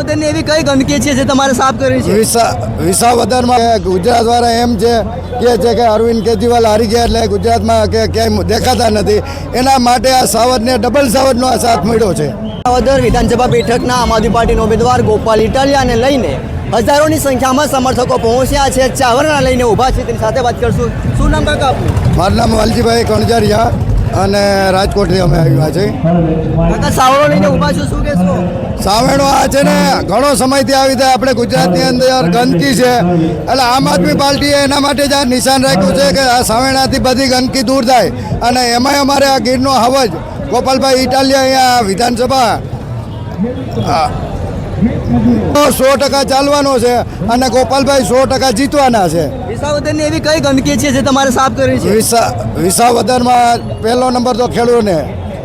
વિસાવદરની એવી કઈ ગંદકી છે જે તમારે સાફ કરવી છે? વિસા વિસાવદરમાં ગુજરાત વાળા એમ છે કે છે કે અરવિંદ કેજરીવાલ હારી ગયા એટલે ગુજરાતમાં કે ક્યાંય દેખાતા નથી. એના માટે આ સાવરને ડબલ સાવરનો આ સાથ મળ્યો છે. સાવદર વિધાનસભા બેઠકના આમ આદમી પાર્ટીના ઉમેદવાર ગોપાલ ઇટાલિયાને લઈને હજારોની સંખ્યામાં સમર્થકો પહોંચ્યા છે. ચાવરના લઈને ઊભા છે. તેની સાથે વાત કરશું. શું નામ કાકા આપનું? મારું નામ વાલજીભાઈ કણજારિયા અને રાજકોટથી અમે આવ્યા છે કાકા સાવરો લઈને ઊભા છો. શું કહેશો? સાવેણો આ છે ને ઘણો સમયથી આવી રીતે આપણે ગુજરાતની અંદર ગંદકી છે. એટલે આમ આદમી પાર્ટીએ એના માટે જ આ નિશાન રાખ્યું છે કે આ સાવેણાથી બધી ગંદકી દૂર થાય. અને એમાંય અમારે આ ગીરનો હવજ ગોપાલભાઈ ઇટાલિયા અહીંયા વિધાનસભા સો ટકા ચાલવાનો છે અને ગોપાલભાઈ સો ટકા જીતવાના છે. વિસાવદરની એવી કઈ ગંદકી છે જે તમારે સાફ કરવી છે? વિસા વિસાવદરમાં પહેલો નંબર તો ખેડૂને.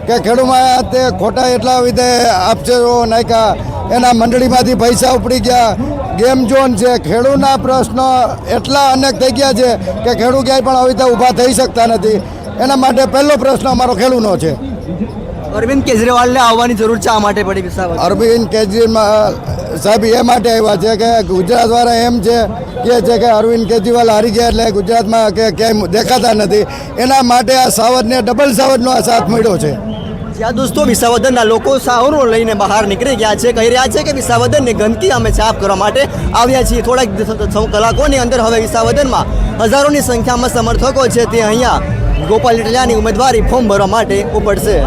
કે ખેડૂમાં તે ખોટા એટલા વિધે આપજો નાખ્યા. એના મંડળીમાંથી પૈસા ઉપડી ગયા. ગેમ ઝોન છે. ખેડૂના પ્રશ્નો એટલા અનેક થઈ ગયા છે કે ખેડૂત ક્યાંય પણ આવી રીતે ઊભા થઈ શકતા નથી. એના માટે પહેલો પ્રશ્ન અમારો ખેડૂનો છે. અરવિંદ કેજરીવાલને આવવાની જરૂર છે આ માટે પડી અરવિંદ કેજરીવાલ સાહેબ, એ માટે આવ્યા છે કે ગુજરાત વાળા એમ છે, કે છે કે અરવિંદ કેજરીવાલ હારી ગયા એટલે ગુજરાતમાં કે ક્યાંય દેખાતા નથી. એના માટે આ સાવધને ડબલ સાવધનો આ સાથ મળ્યો છે. જ્યાં દોસ્તો વિસાવદનના લોકો સાવરો લઈને બહાર નીકળી ગયા છે, કહી રહ્યા છે કે વિસાવદરની ગંદકી અમે સાફ કરવા માટે આવ્યા છીએ. થોડાક કલાકોની અંદર હવે વિસાવદનમાં હજારોની સંખ્યામાં સમર્થકો છે તે અહીંયા ગોપાલ ઇટલિયાની ઉમેદવારી ફોર્મ ભરવા માટે ઉપડશે.